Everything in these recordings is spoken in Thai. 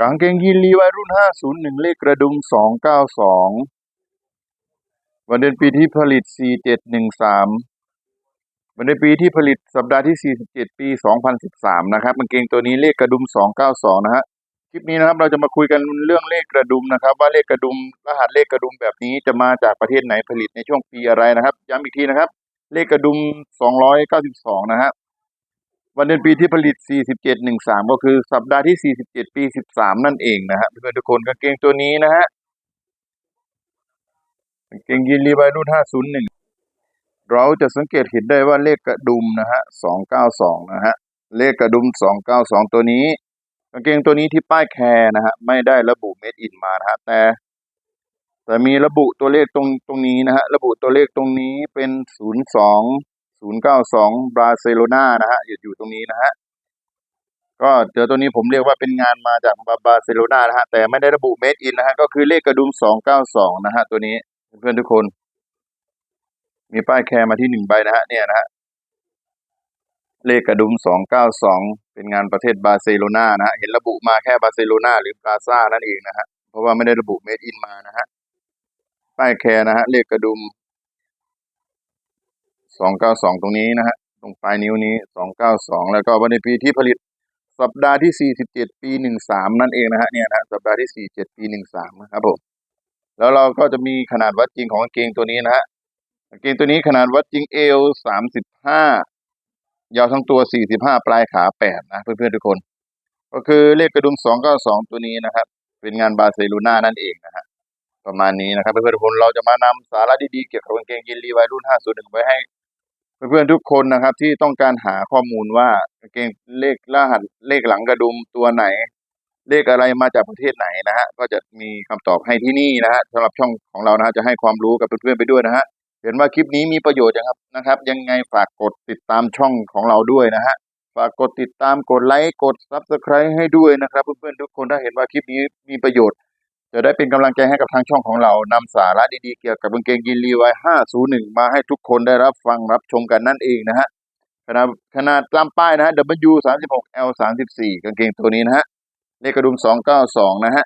กางเกงยีนลีไวรุ่น 501 เลขกระดุม 292 วันเดือนปีที่ผลิต 4713 วันเดือนปีที่ผลิตสัปดาห์ที่ 47 ปี 2013 นะครับกางเกงตัวนี้เลขกระดุม 292 นะฮะ คลิปนี้นะครับเราจะมาคุยกันเรื่องเลขกระดุมนะครับ ว่าเลขกระดุมรหัสเลขกระดุมแบบนี้จะมาจากประเทศไหนผลิตในช่วงปีอะไรนะครับ ย้ำอีกทีนะครับ เลขกระดุม 292 นะฮะ วันเดือนปีที่ผลิต 4713 ก็คือสัปดาห์ที่ 47 ปี 13 นั่นเองนะฮะเพื่อนทุกคนกางเกงตัวนี้นะฮะกางเกงยีนรีวายรุ่น 501 เราจะสังเกตเห็นได้ว่าเลขกระดุมนะฮะ 292 นะฮะ เลขกระดุม 292 ตัวนี้กางเกงตัวนี้ที่ป้ายแคร์นะฮะ ไม่ได้ระบุเมดอินมานะฮะ แต่แต่มีระบุตัวเลขตรงตรงนี้นะฮะ ระบุตัวเลขตรงนี้เป็น 02 092บราเซโลนานะฮะอยู่อยู่ตรงนี้นะฮะก็เดี๋ยวตัวนี้ผมเรียกว่าเป็นงานมาจากบาบาร์เซโลนานะฮะแต่ไม่ได้ระบุเมดอินนะฮะก็คือเลขกระดุม292นะฮะตัวนี้เพื่อนๆทุกคน มีป้ายแคร์มาที่หนึ่งใบนะฮะเนี่ยนะฮะเลขกระดุม292เป็นงานประเทศบาร์เซโลนานะฮะเห็นระบุมาแค่บาร์เซโลนาหรือบาซ่านั่นเองนะฮะเพราะว่าไม่ได้ระบุเมดอินมานะฮะป้ายแคร์นะฮะเลขกระดุม 292ตรงนี้นะฮะตรงปลายนิ้วนี้292แล้วก็วันในปีที่ผลิตสัปดาห์ที่47ปี13นั่นเองนะฮะเนี่ยนะสัปดาห์ที่47ปี13นะครับผมแล้วเราก็จะมีขนาดวัดจริงของกางเกงตัวนี้นะฮะกางเกงตัวนี้ขนาดวัดจริงเอว35ยาวทั้งตัว45ปลายขา8นะเพื่อนๆทุกคน ก็คือเลขกระดุม292ตัวนี้นะครับ เป็นงานบาเซโลนานั่นเองนะฮะประมาณนี้นะครับเพื่อนๆทุกคนเราจะมานำสาระดีๆเกี่ยวกับกางเกงยีนรีวายรุ่น501ไว้ให้ เพื่อนๆทุกคนนะครับ ที่ต้องการหาข้อมูลว่ากางเกงเลขรหัสเลขหลังกระดุมตัวไหน เลขอะไรมาจากประเทศไหนนะฮะก็จะมีคำตอบให้ที่นี่นะฮะสำหรับช่องของเรานะฮะจะให้ความรู้กับเพื่อนๆไปด้วยนะฮะเห็นว่าคลิปนี้มีประโยชน์นะครับนะครับ ยังไงฝากกดติดตามช่องของเราด้วยนะฮะฝากกดติดตามกดไลค์กดซับสไครต์ให้ด้วยนะครับ เพื่อนๆทุกคนถ้าเห็นว่าคลิปนี้มีประโยชน์ จะได้เป็นกำลังใจให้กับทางช่องของเรานำสาระดีๆเกี่ยวกับกางเกงยีนรีวาย501 มาให้ทุกคนได้รับฟังรับชมกันนั่นเองนะฮะขนาดขนาดตามป้ายนะฮะ W 36 L 34กางเกงตัวนี้นะฮะเลขกระดุม 292 นะฮะ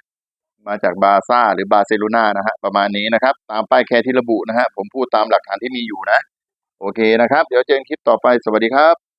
มาจากบาซ่าหรือบาเซโลนานะฮะ ประมาณนี้นะครับ ตามป้ายแคร์ที่ระบุนะฮะ ผมพูดตามหลักฐานที่มีอยู่นะ โอเคนะครับ เดี๋ยวเจอกันคลิปต่อไป สวัสดีครับ